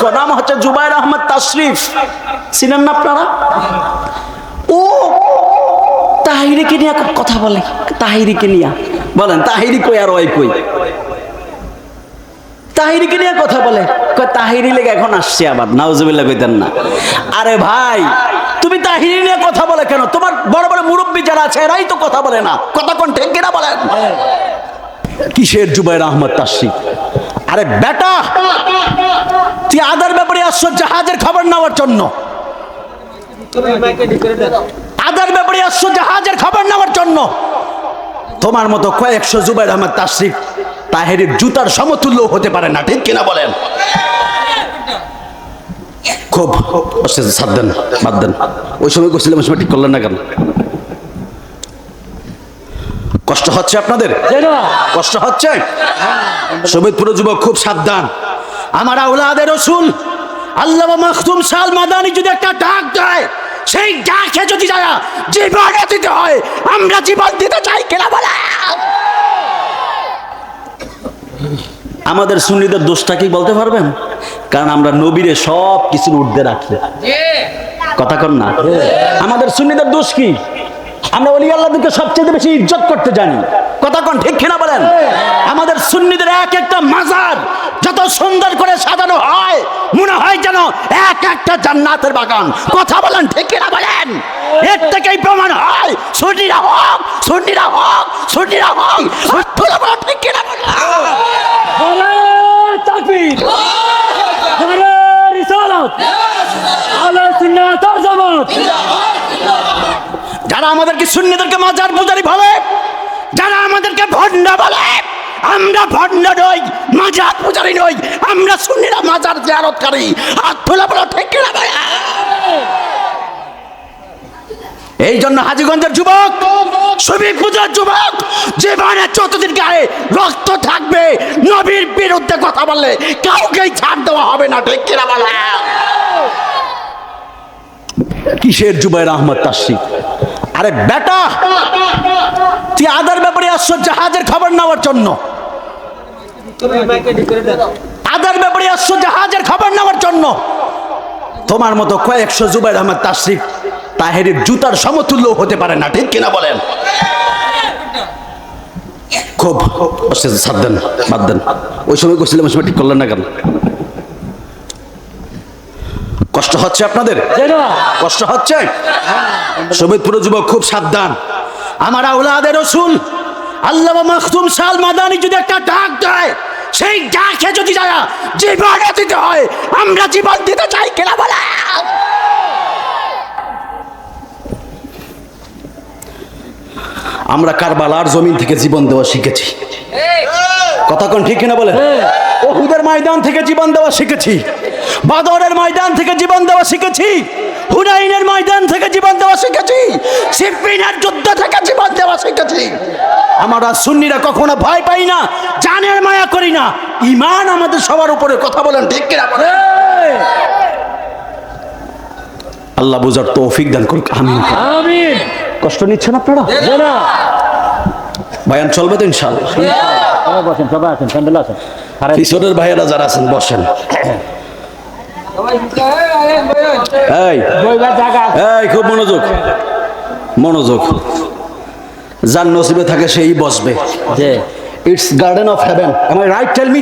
বয়স্ক নাম হচ্ছে জুবাইর আহমদ তাশরিফ। চিনেন না আপনারা? ও তাহিরিকে নিয়ে কথা বলে। তাহিরিকে নিয়ে। বলেন তাহিরি কই আর ওই কই? তাহিরিকে নিয়ে কথা বলে। কয় তাহিরি লেগে এখন আসছে আবার নাউজুবিল্লাহ কইতেন না। আরে ভাই তুমি তাহিরি নিয়ে কথা বলে কেন? তোমার বড় বড় মুরব্বী যারা আছে এরাই তো কথা বলে না। কথা কোন ঠিক কিনা বলেন? কিসের জুবাইর আহমদ তাসিফ আরে বেটা আসছো জাহাজের খবর নেওয়ার জন্য। আদার ব্যাপারে আসছো জাহাজের খবর নেওয়ার জন্য। তোমার মতো কয়েকশো জুবাইর আহমদ তাসরিফ তাহেরের জুতার সমতুল্য হতে পারে না ঠিক কিনা বলেন? খুব ছাড় দেন বাদ দেন। ওই সময় করছিলাম ওই সময় ঠিক করলেন না কেন? কষ্ট হচ্ছে আপনাদের? কষ্ট হচ্ছে? সমিতপুর যুবক খুব সাবধান। আমার আউলাদের রসুল আল্লাহ মাখতুম সাল মাদানি যদি একটা ডাক দেয়, সেই ডাকে যদি যায়, জীবন দিতে হয়, আমরা জীবন দিতে চাই কেনা আমাদের সুন্নিদের দোষটা কি বলতে পারবেন? কারণ আমরা নবীরে সব কিছুর ঊর্ধ্বে রাখি। কথা কন না। আমাদের সুন্নিদের দোষ কি? আমরা অলি আল্লাহকে সবচেয়ে বেশি ইজ্জত করতে জানি। কথা কন ঠিক কিনা বলেন? আমাদের সুন্নিদের এক একটা মাজার যত সুন্দর করে সাজানো হয় মনে হয় যেন এক একটা জান্নাতের বাগান। কথা বলেন ঠিক কিনা বলেন? এর থেকেই প্রমাণ হয় সুন্নিরা হোক সুন্নিরা হোক সুন্নিরা হোক। ঠিক কিনা যারা আমাদেরকে সুন্নিদেরকে মাজার পূজারি বলে যারা আমাদেরকে ভণ্ড বলে, আমরা ভণ্ড নই, মাজার পূজারি নই, আমরা সুন্নিরা মাজার জিয়ারতকারী। আর তোলা বলো, ঠিক কিনা বলে? এই জন্য হাজিগঞ্জের যুবক, ছবি পূজার যুবক, জীবনে যতদিন গায়ে রক্ত থাকবে, নবীর বিরুদ্ধে কথা বললে কাউকেই ছাড় দেওয়া হবে না, ঠিক কিনা বলে? কিসের জুবাইর আহমদ তাসিফ আরে বেটা তুই আদার ব্যাপারে আসছো জাহাজের খবর নেওয়ার জন্য। আদার ব্যাপারে আসছো জাহাজের খবর নেওয়ার জন্য। তোমার মতো কয়েকশো জুবাইর আহমদ তাসরিফ তাহেরের জুতার সমতুল্য হতে পারে না ঠিক কিনা বলেন? খুব দেন বাদ দেন। ওই সময় করছিলাম ওই সময় ঠিক করলেন না কেন? কষ্ট হচ্ছে আপনাদের? কষ্ট হচ্ছে? সমিতপুর যুবক খুব সাবধান। আমার আউলাদের রসুল আল্লাহ মাখতুম সাল মাদানি যদি একটা ডাক দেয় সেই ডাকে যদি যায় জীবন দিতে হয় আমরা জীবন দিতে চাই কেনা বলে আমরা কারবালার জমিন থেকে জীবন দেওয়া শিখেছি। কথা কোন ঠিক কিনা বলে ওহুদের ময়দান থেকে জীবন দেওয়া শিখেছি। বাদরের ময়দান থেকে জীবন দেওয়া শিখেছি। হুনাইনের ময়দান থেকে জীবন দেওয়া শিখেছি সিপিনের যুদ্ধ থেকে জীবন দেওয়া শিখেছি। আমরা সুন্নিরা কখনো ভয় পাই না জানের মায়া করি না। ইমান আমাদের সবার উপরে কথা বলেন ঠিক কিনা বলেন? আল্লাহ বুঝার তৌফিক দান করুক আমি আমিন। কষ্ট নিচ্ছেন আপনারা? বায়ান চলবে তো ইনশাল্লাহ কিশোরের ভাইয়েরা যারা আছেন বসেন। এই খুব মনোযোগ। মনোযোগ। যার নসিবে থাকে সেই বসবে। It's garden of heaven am I right tell me